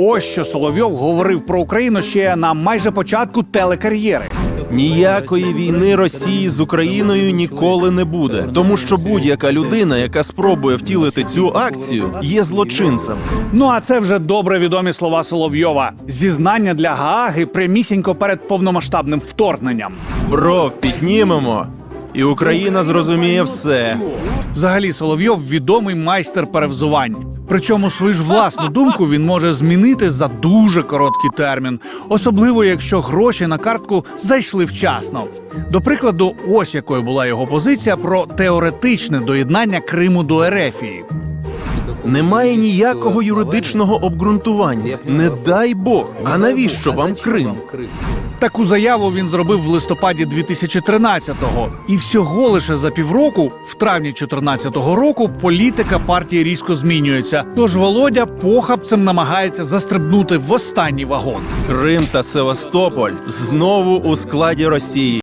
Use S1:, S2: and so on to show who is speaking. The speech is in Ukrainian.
S1: Ось що Соловйов говорив про Україну ще на майже початку телекар'єри.
S2: Ніякої війни Росії з Україною ніколи не буде, тому що будь-яка людина, яка спробує втілити цю акцію, є злочинцем.
S1: Ну а це вже добре відомі слова Соловйова. Зізнання для Гааги прямісінько перед повномасштабним вторгненням.
S2: Бров піднімемо, і Україна зрозуміє все.
S1: Взагалі, Соловйов відомий майстер перевзувань. Причому свою ж власну думку він може змінити за дуже короткий термін, особливо якщо гроші на картку зайшли вчасно. До прикладу, ось якою була його позиція про теоретичне доєднання Криму до Ерефії.
S2: Немає ніякого юридичного обґрунтування. Не дай Бог. А навіщо вам Крим?
S1: Таку заяву він зробив в листопаді 2013-го. І всього лише за півроку, в травні 2014 року, політика партії різко змінюється. Тож Володя похабцем намагається застрибнути в останній вагон.
S2: Крим та Севастополь знову у складі Росії.